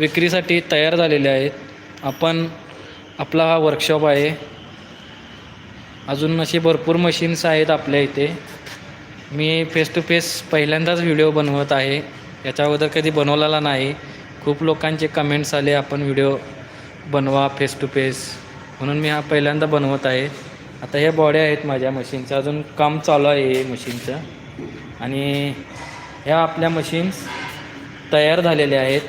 विक्रीसाठी तयार झालेले आहेत. आपण आपला हा वर्कशॉप आहे. अजून असे भरपूर मशीन्स आहेत आपल्या इथे. मी फेस टू फेस पहिल्यांदाच व्हिडिओ बनवत आहे. याच्या अगोदर कधी बनवलेला नाही. खूप लोकांचे कमेंट्स आले आपण व्हिडिओ बनवा फेस टू फेस म्हणून मी हा पहिल्यांदा बनवत आहे. आता ह्या बॉड्या आहेत माझ्या मशीनचं अजून काम चालू आहे मशीनचं आणि ह्या आपल्या मशीन्स तयार झालेल्या आहेत.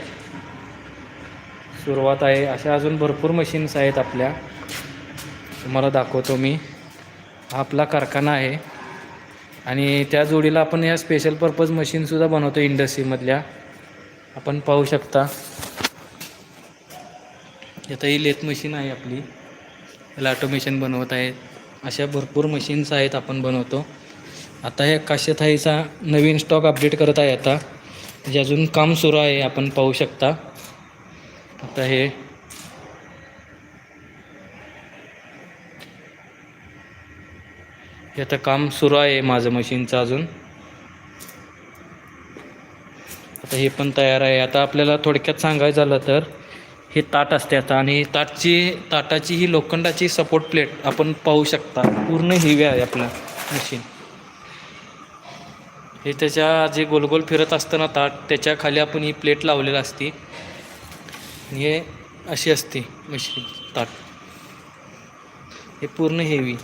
सुरुवात आहे. अशा अजून भरपूर मशीन्स आहेत आपल्या. तुम्हाला दाखवतो मी. हा आपला कारखाना आहे. आणि त्या जोडीला आपण ह्या स्पेशल पर्पज मशीनसुद्धा बनवतो इंडस्ट्रीमधल्या आपण पाहू शकता. आता ही लेथ मशीन आहे आपली. याला ऑटोमेशन बनवत आहेत. अशा भरपूर मशीन्स आहेत आपण बनवतो. आता हे काश्यथाईचा नवीन स्टॉक अपडेट करत आहे आता. म्हणजे अजून काम सुरू आहे आपण पाहू शकता. आता हे. हे आता काम सुरू आहे माझं मशीनचं अजून. आता हे पण तयार आहे. आता आपल्याला थोडक्यात सांगायचं झालं तर हे ताट असते आता आणि ताटची ताटाची ही लोखंडाची सपोर्ट प्लेट आपण पाहू शकता. पूर्ण हिवी आहे आपलं मशीन हे त्याच्या जे गोलगोल फिरत असतं ना ताट त्याच्याखाली आपण ही प्लेट लावलेलं असते. हे अशी असते मशीन ताट हे पूर्ण हेवी.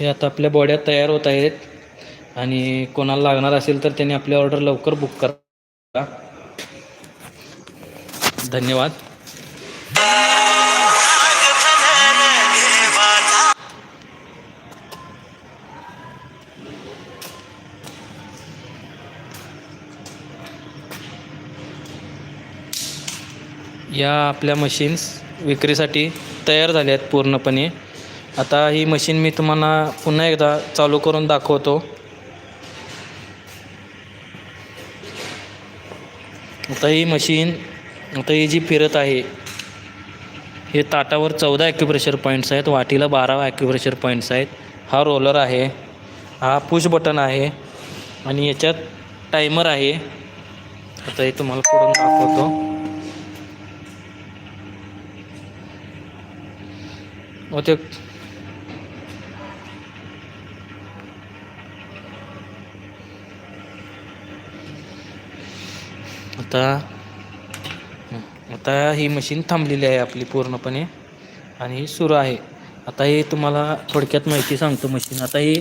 हे आता आपल्या बॉड्या तयार होत आहेत. आणि कोणाला लागणार असेल तर त्यांनी आपली ऑर्डर लवकर बुक करा. धन्यवाद. या आपल्या मशीन्स विक्रीसाठी तयार झाल्या आहेत पूर्णपणे. आता ही मशीन मी तुम्हाला पुन्हा एकदा चालू करून दाखवतो. आता ही मशीन आता ही जी फिरत आहे हे ताटावर चौदा ॲक्युप्रेशर पॉईंट्स आहेत वाटीला बारा ॲक्युप्रेशर पॉईंट्स आहेत. हा रोलर आहे हा पुश बटन आहे आणि याच्यात टायमर आहे. आता हे तुम्हाला पुढून दाखवतो. व ते आता आता ही मशीन थांबलेली आहे आपली पूर्णपणे. आणि ही सुरू आहे. आता हे तुम्हाला थोडक्यात माहिती सांगतो मशीन. आता ही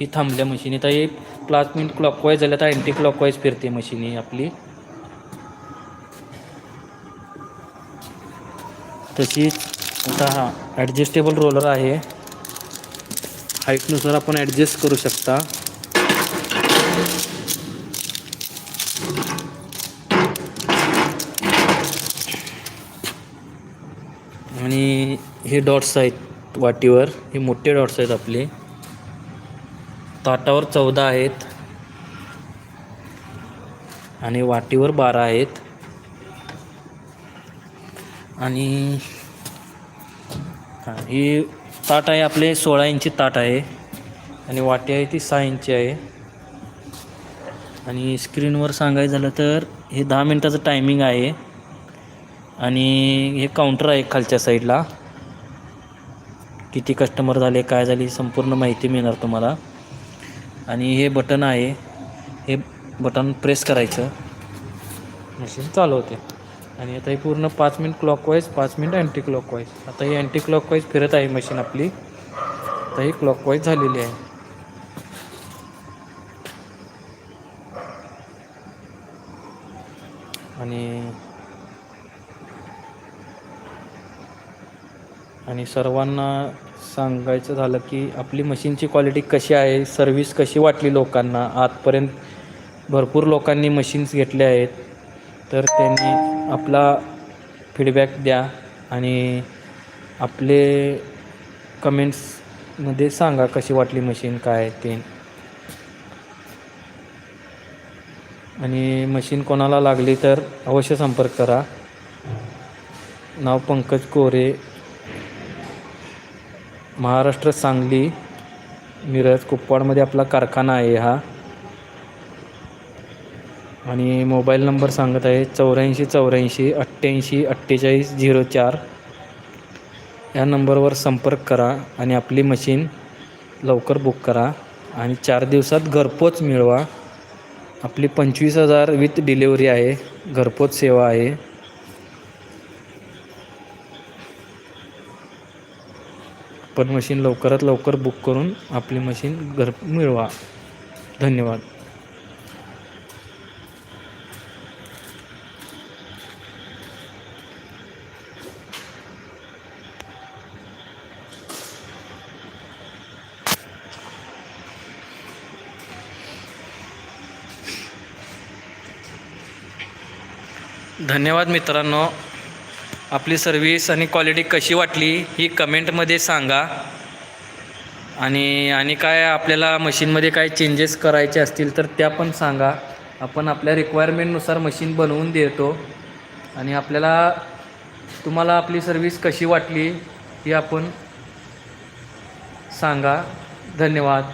ही थांबल्या मशीन. आता ही पाच मिनिट क्लॉकवाईज झाल्या तर अँटी क्लॉकवाईज फिरते मशीन ही आपली. तशीच आता हा ॲडजस्टेबल रोलर आहे. हाईटनुसार आपण ॲडजस्ट करू शकता. आणि हे डॉट्स आहेत वाटीवर. हे मोठे डॉट्स आहेत आपले. ताटावर चौदा आहेत. आणि वाटीवर बारा आहेत. आणि हां ही ताट आहे आपले सोळा इंची ताट आहे. आणि वाटी आहे ती सहा इंची आहे. आणि स्क्रीनवर सांगायचं झालं तर हे दहा मिनटाचं टायमिंग आहे. आणि हे काउंटर आहे खालच्या साईडला किती कस्टमर झाले काय झाली संपूर्ण माहिती मिळणार तुम्हाला. आणि हे बटन आहे. हे बटन प्रेस करायचं. मशीन चालू होते. आणि आता हे पूर्ण पाच मिनिट क्लॉकवाईज पाच मिनिट अँटी क्लॉकवाईज आता ही अँटी क्लॉकवाईज फिरत आहे मशीन आपली. आता ही क्लॉकवाईज झालेली आहे. आणि आणि सर्वांना सांगायचं झालं की आपली मशीनची क्वालिटी कशी आहे सर्विस कशी वाटली लोकांना? आजपर्यंत भरपूर लोकांनी मशीन्स घेतल्या आहेत. तर त्यांनी आपला फीडबॅक द्या आणि आपले कमेंट्समध्ये सांगा कशी वाटली मशीन काय ते. आणि मशीन कोणाला लागली तर अवश्य संपर्क करा. नाव पंकज कोरे. महाराष्ट्र सांगली मिरज कुपवाडमध्ये आपला कारखाना आहे हा. आणि मोबाईल नंबर सांगत आहे चौऱ्याऐंशी चौऱ्याऐंशी अठ्ठ्याऐंशी अठ्ठेचाळीस झिरो चार. या नंबरवर संपर्क करा आणि आपली मशीन लवकर बुक करा आणि चार दिवसात घरपोच मिळवा. आपली पंचवीस हजार विथ डिलेवरी आहे घरपोच सेवा आहे. पण मशीन लवकरात लवकर बुक करून आपली मशीन घर मिळवा. धन्यवाद. धन्यवाद मित्रांनो. आपली सर्विस आणि क्वालिटी कशी वाटली ही कमेंटमध्ये सांगा. आणि आणि काय आपल्याला मशीनमध्ये काय चेंजेस करायचे असतील तर त्या पण सांगा. आपण आपल्या रिक्वायरमेंटनुसार मशीन बनवून देतो. आणि आपल्याला तुम्हाला आपली सर्विस कशी वाटली ही आपण सांगा. धन्यवाद.